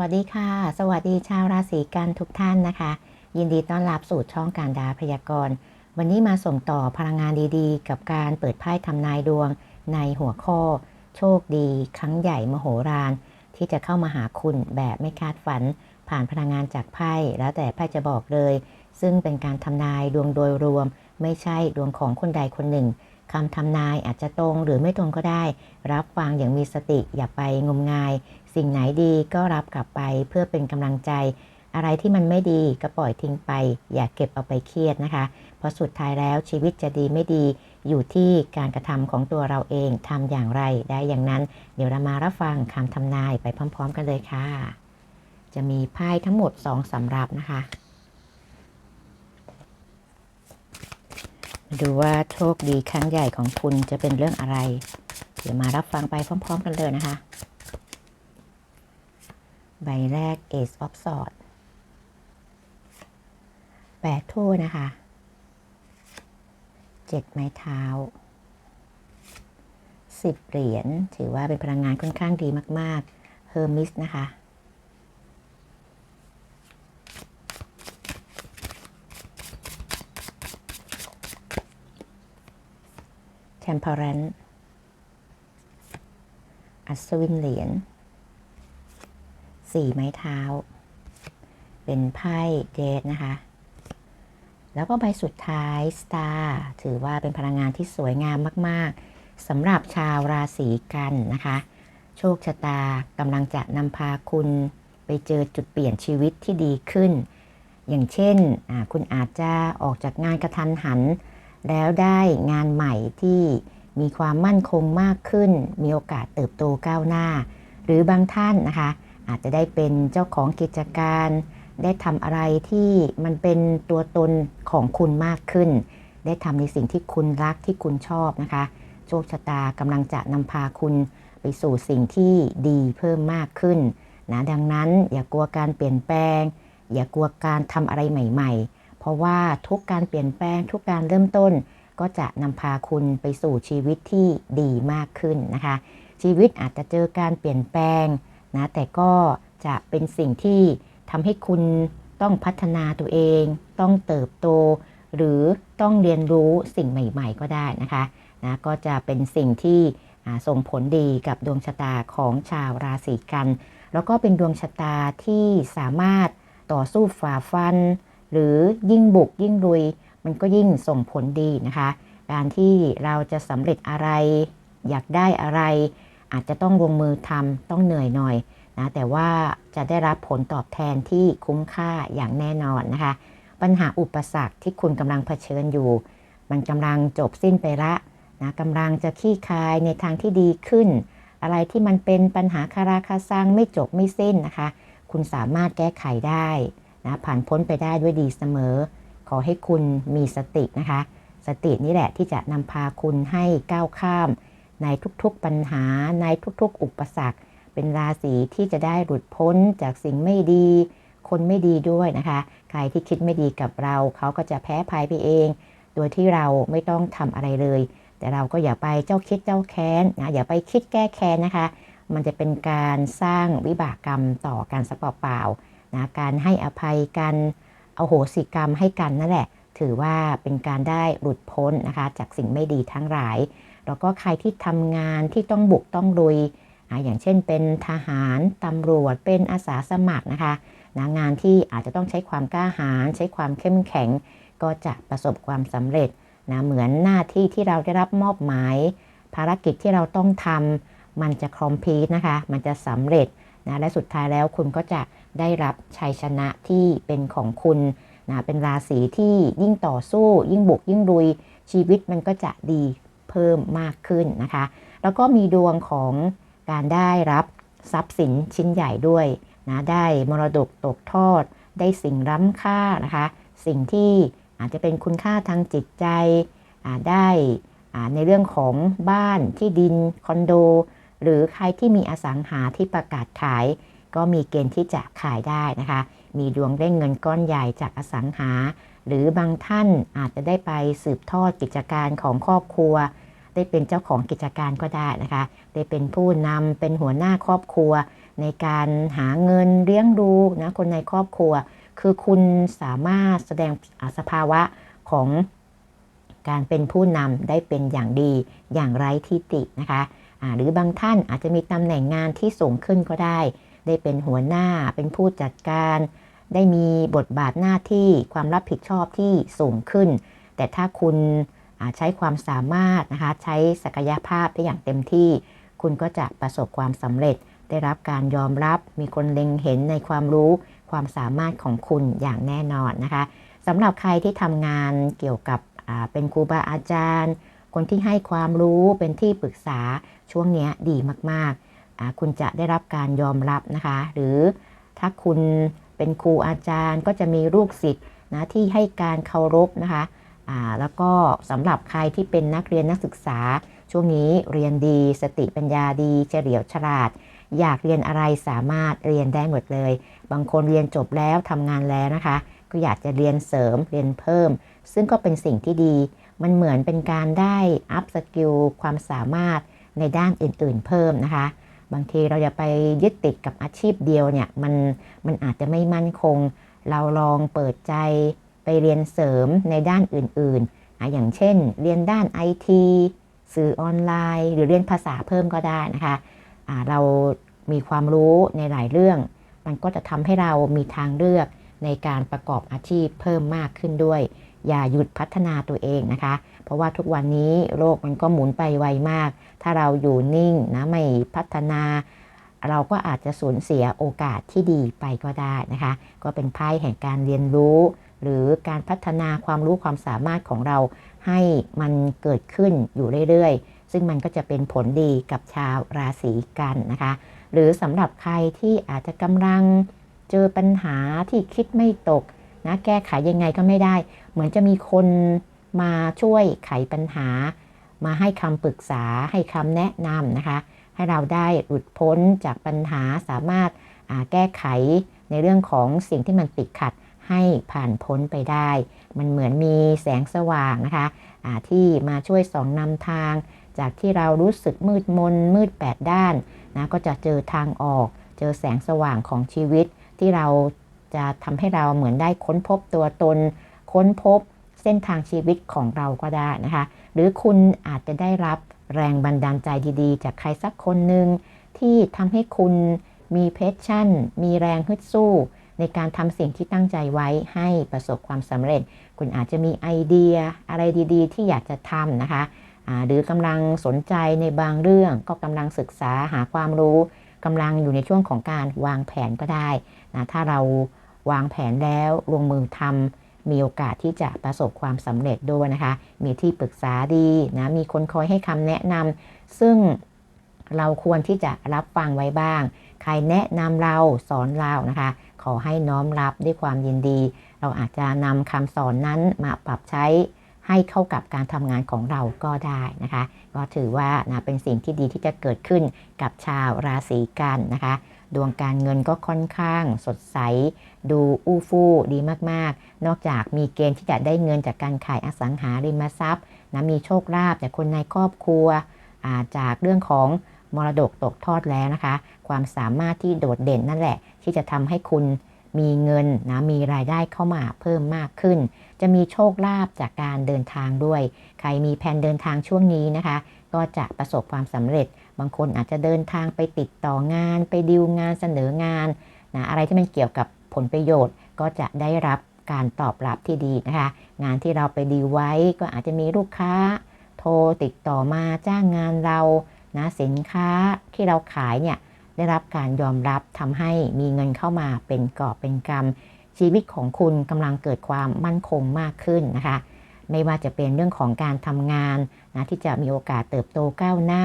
วัสดีค่ะ สวัสดีชาวราศีกันทุกท่านนะคะ ยินดีต้อนรับสู่ช่องการดาพยากรณ์ วันนี้มาส่งต่อพลังงานดีๆ กับการเปิดไพ่ทำนายดวง ในหัวข้อ โชคดี ครั้งใหญ่มโหฬาร ที่จะเข้ามาหาคุณแบบไม่คาดฝัน ผ่านพลังงานจากไพ่แล้วแต่ไพ่จะบอกเลย ซึ่งเป็นการทำนายดวงโดยรวม ไม่ใช่ดวงของคนใดคนหนึ่ง คำทำนายอาจจะตรงหรือไม่ตรงก็ได้ รับฟังอย่างมีสติอย่าไปงมงาย สิ่งไหนดีก็รับกลับไปเพื่อเป็นกำลังใจ อะไรที่มันไม่ดีก็ปล่อยทิ้งไป อย่าเก็บเอาไปเครียดนะคะ เพราะสุดท้ายแล้วชีวิตจะดีไม่ดี อยู่ที่การกระทำของตัวเราเองทำอย่างไรได้อย่างนั้น เดี๋ยวเรามารับฟังคำทำนายไปพร้อม ๆ กันเลยค่ะ จะมีไพ่ทั้งหมด2สำรับนะคะ มา ดูว่าโชคดีครั้งใหญ่ของคุณจะเป็นเรื่องอะไร เดี๋ยวมารับฟังไปพร้อม ๆ กันเลยนะคะ ใบแรก Ace of Swords แปดถ้วยนะคะเจ็ดไม้เท้าสิบเหรียญถือว่าเป็นพลังงานค่อนข้างดีมากๆ Hermes นะคะ Temperance อัศวินเหรียญสี่ไม้เท้า เป็นไพ่เดทนะคะ แล้วก็ใบสุดท้าย Star ถือว่าเป็นพลังงานที่สวยงามมาก ๆสำหรับชาวราศีกันนะคะ โชคชะตากำลังจะนำพาคุณไปเจอจุดเปลี่ยนชีวิตที่ดีขึ้น อย่างเช่น คุณอาจจะออกจากงานกระทันหัน แล้วได้งานใหม่ที่มีความมั่นคงมากขึ้น มีโอกาสเติบโตก้าวหน้า หรือบางท่านนะคะ อาจจะได้เป็นเจ้าของกิจการ ได้ทำอะไรที่มันเป็นตัวตนของคุณมากขึ้น ได้ทำในสิ่งที่คุณรักที่คุณชอบนะคะ โชคชะตากำลังจะนำพาคุณไปสู่สิ่งที่ดีเพิ่มมากขึ้นนะดังนั้นอย่ากลัวการเปลี่ยนแปลง อย่ากลัวการทำอะไรใหม่ ๆ ราะว่าทุกการเปลี่ยนแปลงทุกการเริ่มต้น ก็จะนำพาคุณไปสู่ชีวิตที่ดีมากขึ้นนะคะ ชีวิตอาจจะเจอการเปลี่ยนแปลงนะแต่ก็จะเป็นสิ่งที่ทำให้คุณต้องพัฒนาตัวเอง ต้องเติบโต หรือต้องเรียนรู้สิ่งใหม่ ๆ ก็ได้นะคะนะก็จะเป็นสิ่งที่ส่งผลดีกับดวงชะตาของชาวราศีกัน แล้วก็เป็นดวงชะตาที่สามารถต่อสู้ฝ่าฟัน หรือยิ่งบุกยิ่งรุย มันก็ยิ่งส่งผลดีนะคะ การที่เราจะสำเร็จอะไร อยากได้อะไร อาจจะต้องลงมือทำต้องเหนื่อยหน่อยนะแต่ว่าจะได้รับผลตอบแทนที่คุ้มค่าอย่างแน่นอนนะคะ ปัญหาอุปสรรคที่คุณกำลังเผชิญอยู่ มันกำลังจบสิ้นไปละนะกำลังจะขี้คายในทางที่ดีขึ้น อะไรที่มันเป็นปัญหาคาราคาซังไม่จบไม่สิ้นนะคะ คุณสามารถแก้ไขได้ นะผ่านพ้นไปได้ด้วยดีเสมอ ขอให้คุณมีสตินะคะ สตินี่แหละที่จะนำพาคุณให้ก้าวข้าม ในทุกๆปัญหาในทุกๆ อุปสรรค เป็นราศีที่จะได้หลุดพ้นจากสิ่งไม่ดี คนไม่ดีด้วยนะคะ ใครที่คิดไม่ดีกับเราเขาก็จะแพ้ภัยไปเอง โดยที่เราไม่ต้องทำอะไรเลย แต่เราก็อย่าไปเจ้าคิดเจ้าแค้นนะอย่าไปคิดแก้แค้นนะคะ มันจะเป็นการสร้างวิบากกรรมต่อกันสักเปล่าๆ นะการให้อภัยกันเอาโหสิกรรมให้กันนั่นแหละ ถือว่าเป็นการได้หลุดพ้นนะคะจากสิ่งไม่ดีทั้งหลาย แล้วก็ใครที่ทำงานที่ต้องบุกต้องลุยอย่างเช่นเป็นทหารตำรวจเป็นอาสาสมัครนะคะนะงานที่อาจจะต้องใช้ความกล้าหาญใช้ความเข้มแข็ง ก็จะประสบความสำเร็จนะเหมือนหน้าที่ที่เราได้รับมอบหมาย ภารกิจที่เราต้องทำมันจะคอมพลีทนะคะ มันจะสำเร็จนะและสุดท้ายแล้วคุณก็จะ ได้รับชัยชนะที่เป็นของคุณนะเป็นราศีที่ยิ่งต่อสู้ ยิ่งบุกยิ่งรุยชีวิตมันก็จะดีเพิ่มมากขึ้นนะคะ แล้วก็มีดวงของการได้รับทรัพย์สินชิ้นใหญ่ด้วยนะได้มรดกตกทอด ได้สิ่งล้ำค่านะคะ สิ่งที่อาจจะเป็นคุณค่าทางจิตใจได้ในเรื่องของบ้านที่ดินคอนโด หรือใครที่มีอสังหาที่ประกาศขาย ก็มีเกณฑ์ที่จะขายได้นะคะ มีดวงได้เงินก้อนใหญ่จากอสังหา หรือบางท่านอาจจะได้ไปสืบทอดกิจการของครอบครัว ได้เป็นเจ้าของกิจการก็ได้นะคะ ได้เป็นผู้นำเป็นหัวหน้าครอบครัว ในการหาเงินเลี้ยงดูนะคนในครอบครัว คือคุณสามารถแสดงสภาวะของการเป็นผู้นำได้เป็นอย่างดีอย่างไร้ทิฏฐินะคะะหรือบางท่านอาจจะมีตำแหน่งงานที่สูงขึ้นก็ได้ ได้เป็นหัวหน้าเป็นผู้จัดการ ได้มีบทบาทหน้าที่ความรับผิดชอบที่สูงขึ้น แต่ถ้าคุณใช้ความสามารถนะคะใช้ศักยภาพได้อย่างเต็มที่ คุณก็จะประสบความสำเร็จ ได้รับการยอมรับ มีคนเล็งเห็นในความรู้ความสามารถของคุณอย่างแน่นอนนะคะสำหรับใครที่ทำงานเกี่ยวกับเป็นครูบาอาจารย์ คนที่ให้ความรู้เป็นที่ปรึกษาช่วงนี้ดีมากๆ คุณจะได้รับการยอมรับนะคะ หรือถ้าคุณเป็นครูอาจารย์ก็จะมีลูกศิษย์นะที่ให้การเคารพนะคะแล้วก็สำหรับใครที่เป็นนักเรียนนักศึกษา ช่วงนี้เรียนดี สติปัญญาดีเฉลียวฉลาด อยากเรียนอะไรสามารถเรียนได้หมดเลย บางคนเรียนจบแล้วทำงานแล้วนะคะ ก็อยากจะเรียนเสริมเรียนเพิ่ม ซึ่งก็เป็นสิ่งที่ดี มันเหมือนเป็นการได้อัพสกิลความสามารถในด้านอื่นๆ เพิ่มนะคะ บางทีเราอย่าไปยึดติดกับอาชีพเดียวเนี่ยมันมันอาจจะไม่มั่นคง เราลองเปิดใจไปเรียนเสริมในด้านอื่นๆ อย่างเช่น เรียนด้านไอทีสื่อออนไลน์ หรือเรียนภาษาเพิ่มก็ได้นะคะะเรามีความรู้ในหลายเรื่อง มันก็จะทำให้เรามีทางเลือกในการประกอบอาชีพเพิ่มมากขึ้นด้วย อย่าหยุดพัฒนาตัวเองนะคะ เพราะว่าทุกวันนี้โลกมันก็หมุนไปไวมาก ถ้าเราอยู่นิ่งนะไม่พัฒนา เราก็อาจจะสูญเสียโอกาสที่ดีไปก็ได้นะคะ ก็เป็นไพ่แห่งการเรียนรู้ หรือการพัฒนาความรู้ความสามารถของเรา ให้มันเกิดขึ้นอยู่เรื่อยๆ ซึ่งมันก็จะเป็นผลดีกับชาวราศีกันนะคะ หรือสำหรับใครที่อาจจะกำลังเจอปัญหาที่คิดไม่ตก นะแก้ไขยังไงก็ไม่ได้ เหมือนจะมีคนมาช่วยไขปัญหา มาให้คำปรึกษาให้คำแนะนำนะคะ ให้เราได้หลุดพ้นจากปัญหาสามารถแก้ไขในเรื่องของสิ่งที่มันติดขัดให้ผ่านพ้นไปได้ มันเหมือนมีแสงสว่างนะคะะที่มาช่วยสองนำทาง จากที่เรารู้สึกมืดมนมืดแปดด้านนะก็จะเจอทางออก เจอแสงสว่างของชีวิตที่เรา จะทำให้เราเหมือนได้ค้นพบตัวตน ค้นพบเส้นทางชีวิตของเราก็ได้นะคะ หรือคุณอาจจะได้รับแรงบันดาลใจดีๆ จากใครสักคนหนึ่งที่ทำให้คุณมีเพชชั่น มีแรงฮึดสู้ ในการทำสิ่งที่ตั้งใจไว้ให้ประสบความสำเร็จ คุณอาจจะมีไอเดียอะไรดีๆ ที่อยากจะทำนะคะหรือกำลังสนใจในบางเรื่อง ก็กำลังศึกษาหาความรู้กำลังอยู่ในช่วงของการวางแผนก็ได้นะถ้าเรา วางแผนแล้วลงมือทำมีโอกาสที่จะประสบความสำเร็จด้วยนะคะ มีที่ปรึกษาดีนะมีคนคอยให้คำแนะนำซึ่งเราควรที่จะรับฟังไว้บ้าง ใครแนะนำเราสอนเรานะคะ ขอให้น้อมรับด้วยความยินดี เราอาจจะนำคำสอนนั้นมาปรับใช้ให้เข้ากับการทำงานของเราก็ได้นะคะ ก็ถือว่านะเป็นสิ่งที่ดีที่จะเกิดขึ้นกับชาวราศีกันนะคะ ดวงการเงินก็ค่อนข้างสดใส ดูอู้ฟู่ดีมากๆ นอกจากมีเกณฑ์ที่จะได้เงินจากการขายอสังหาริมทรัพย์นะมีโชคลาภจากคนในครอบครัวจากเรื่องของมรดกตกทอดแล้วนะคะ ความสามารถที่โดดเด่นนั่นแหละ ที่จะทำให้คุณมีเงินนะมีรายได้เข้ามาเพิ่มมากขึ้น จะมีโชคลาภจากการเดินทางด้วย ใครมีแผนเดินทางช่วงนี้นะคะ ก็จะประสบความสำเร็จ บางคนอาจจะเดินทางไปติดต่องาน ไปดิวงานเสนองานนะอะไรที่มันเกี่ยวกับผลประโยชน์ ก็จะได้รับการตอบรับที่ดีนะคะ งานที่เราไปดีไว้ก็อาจจะมีลูกค้า โทรติดต่อมาจ้างงานเรานะสินค้าที่เราขายเนี่ยได้รับการยอมรับทำให้มีเงินเข้ามาเป็นกอบเป็นกำชีวิตของคุณกำลังเกิดความมั่นคงมากขึ้นนะคะ ไม่ว่าจะเป็นเรื่องของการทำงานนะที่จะมีโอกาสเติบโตก้าวหน้า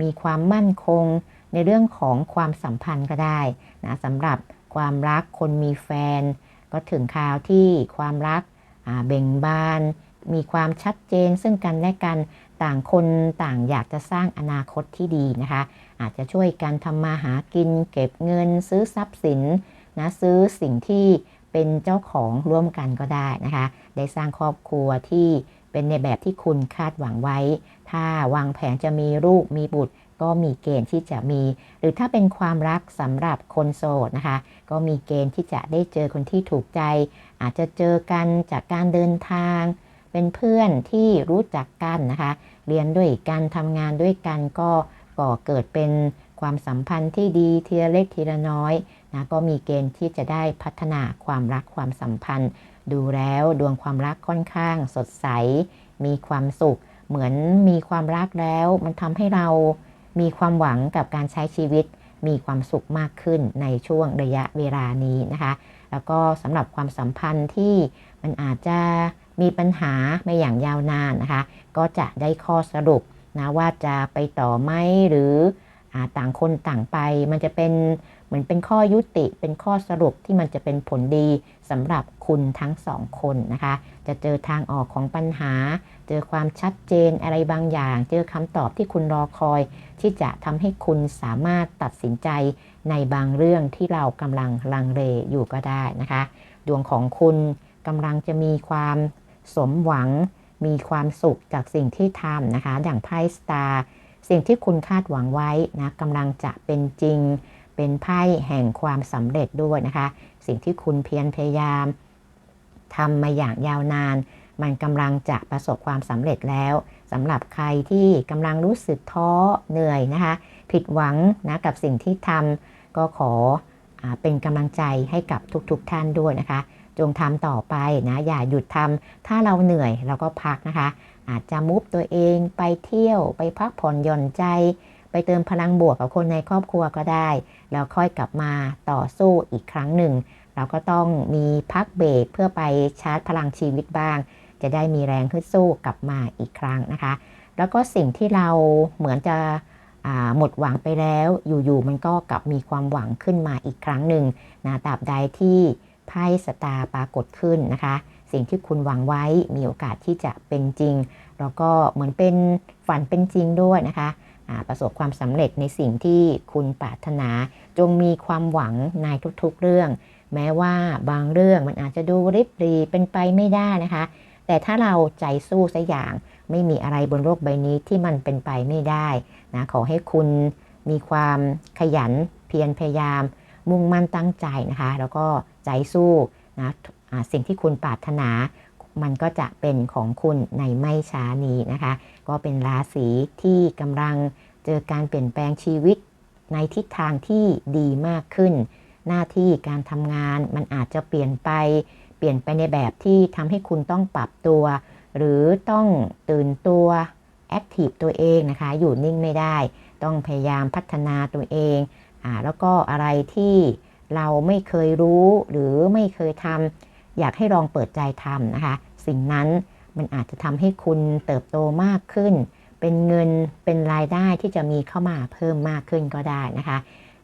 มีความมั่นคงในเรื่องของความสัมพันธ์ก็ได้นะสำหรับความรักคนมีแฟน ก็ถึงคราวที่ความรักเบ่งบาน มีความชัดเจนซึ่งกันและกันต่างคนต่างอยากจะสร้างอนาคตที่ดีนะคะ อาจจะช่วยกันทำมาหากิน เก็บเงิน ซื้อทรัพย์สินนะซื้อสิ่งที่เป็นเจ้าของร่วมกันก็ได้นะคะ ได้สร้างครอบครัวที่ เป็นในแบบที่คุณคาดหวังไว้ ถ้าวางแผนจะมีลูกมีบุตร ก็มีเกณฑ์ที่จะมี หรือถ้าเป็นความรักสำหรับคนโสดนะคะ ก็มีเกณฑ์ที่จะได้เจอคนที่ถูกใจ อาจจะเจอกันจากการเดินทาง เป็นเพื่อนที่รู้จักกันนะคะ เรียนด้วยกันทำงานด้วยกันก็ก่อเกิดเป็นความสัมพันธ์ที่ดีทีละเล็กทีละน้อยนะก็มีเกณฑ์ที่จะได้พัฒนาความรักความสัมพันธ์ ดูแล้วดวงความรักค่อนข้างสดใส มีความสุข เหมือนมีความรักแล้ว มันทำให้เรามีความหวังกับการใช้ชีวิต มีความสุขมากขึ้นในช่วงระยะเวลานี้นะคะ แล้วก็สำหรับความสัมพันธ์ที่มันอาจจะมีปัญหาไม่อย่างยาวนานนะคะ ก็จะได้ข้อสรุปนะว่าจะไปต่อไหมหรืออต่างคนต่างไป มันจะเป็น เหมือนเป็นข้อยุติเป็นข้อสรุปที่มันจะเป็นผลดีสำหรับคุณทั้งสองคนนะคะ จะเจอทางออกของปัญหา เจอความชัดเจนอะไรบางอย่าง เจอคำตอบที่คุณรอคอย ที่จะทำให้คุณสามารถตัดสินใจในบางเรื่องที่เรากำลังลังเลอยู่ก็ได้นะคะ ดวงของคุณกำลังจะมีความสมหวัง มีความสุขจากสิ่งที่ทำนะคะอย่างไพ่สตาร์สิ่งที่คุณคาดหวังไว้นะกำลังจะเป็นจริง เป็นไพ่แห่งความสำเร็จด้วยนะคะ สิ่งที่คุณเพียรพยายามทำมาอย่างยาวนาน มันกำลังจะประสบความสำเร็จแล้วสำหรับใครที่กำลังรู้สึกท้อเหนื่อยนะคะ ผิดหวังนะกับสิ่งที่ทำก็ขออเป็นกำลังใจให้กับทุกๆทท่านด้วยนะคะ จงทำต่อไปนะอย่าหยุดทำถ้าเราเหนื่อยเราก็พักนะคะ อาจจะมุฟตัวเองไปเที่ยวไปพักผ่อนหย่อนใจ ไปเติมพลังบวกกับคนในครอบครัวก็ได้ แล้วค่อยกลับมาต่อสู้อีกครั้งหนึ่ง เราก็ต้องมีพักเบรกเพื่อไปชาร์จพลังชีวิตบ้าง จะได้มีแรงขึ้นสู้กลับมาอีกครั้งนะคะ แล้วก็สิ่งที่เราเหมือนจะหมดหวังไปแล้วอยู่ๆมันก็กลับมีความหวังขึ้นมาอีกครั้งหนึ่งนะตราบใดที่ไพ่สตาร์ปรากฏขึ้นนะคะ สิ่งที่คุณหวังไว้มีโอกาสที่จะเป็นจริง แล้วก็เหมือนเป็นฝันเป็นจริงด้วยนะคะ ประสบความสำเร็จในสิ่งที่คุณปรารถนา จงมีความหวังในทุกๆเรื่อง แม้ว่าบางเรื่องมันอาจจะดูริบรีเป็นไปไม่ได้นะคะ แต่ถ้าเราใจสู้สักอย่าง ไม่มีอะไรบนโลกใบนี้ที่มันเป็นไปไม่ได้นะขอให้คุณมีความขยันเพียรพยายาม มุ่งมั่นตั้งใจนะคะ แล้วก็ใจสู้นะสิ่งที่คุณปรารถนา มันก็จะเป็นของคุณในไม่ช้านี้นะคะ ก็เป็นราศีที่กำลังเจอการเปลี่ยนแปลงชีวิตในทิศทางที่ดีมากขึ้น หน้าที่การทำงานมันอาจจะเปลี่ยนไป เปลี่ยนไปในแบบที่ทำให้คุณต้องปรับตัว หรือต้องตื่นตัวแอคทีฟตัวเองนะคะ อยู่นิ่งไม่ได้ ต้องพยายามพัฒนาตัวเองอ่าแล้วก็อะไรที่เราไม่เคยรู้หรือไม่เคยทำอยากให้ลองเปิดใจทำนะคะ สิ่งนั้น มันอาจจะทำให้คุณเติบโตมากขึ้น เป็นเงินเป็นรายได้ที่จะมีเข้ามาเพิ่มมากขึ้นก็ได้นะคะ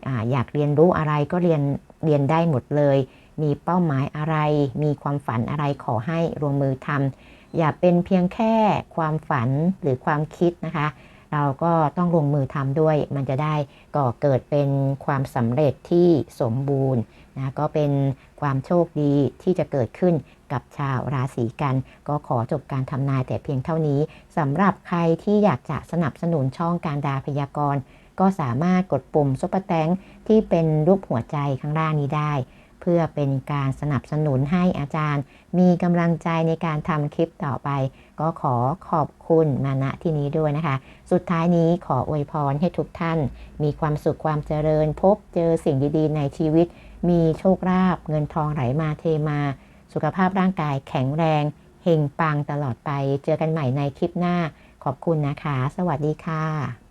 ออยากเรียนรู้อะไรก็เรียนเรียนได้หมดเลย มีเป้าหมายอะไร มีความฝันอะไรขอให้รวมมือทำอย่าเป็นเพียงแค่ความฝันหรือความคิดนะคะ เราก็ต้องลงมือทำด้วย มันจะได้ก่อเกิดเป็นความสำเร็จที่สมบูรณ์นะก็เป็นความโชคดีที่จะเกิดขึ้น กับชาวราศีกัน ก็ขอจบการทำนายแต่เพียงเท่านี้สำหรับใครที่อยากจะสนับสนุนช่องการดาพยากรณ์ ก็สามารถกดปุ่มซุปเปอร์แตงที่เป็นรูปหัวใจข้างล่างนี้ได้ เพื่อเป็นการสนับสนุนให้อาจารย์ มีกำลังใจในการทำคลิปต่อไป ก็ขอขอบคุณมาณที่นี้ด้วยนะคะ สุดท้ายนี้ขออวยพรให้ทุกท่าน มีความสุขความเจริญ พบเจอสิ่งดีๆ ในชีวิต มีโชคลาภเงินทองไหลมาเทมา สุขภาพร่างกายแข็งแรงเฮงปังตลอดไป เจอกันใหม่ในคลิปหน้าขอบคุณนะคะ สวัสดีค่ะ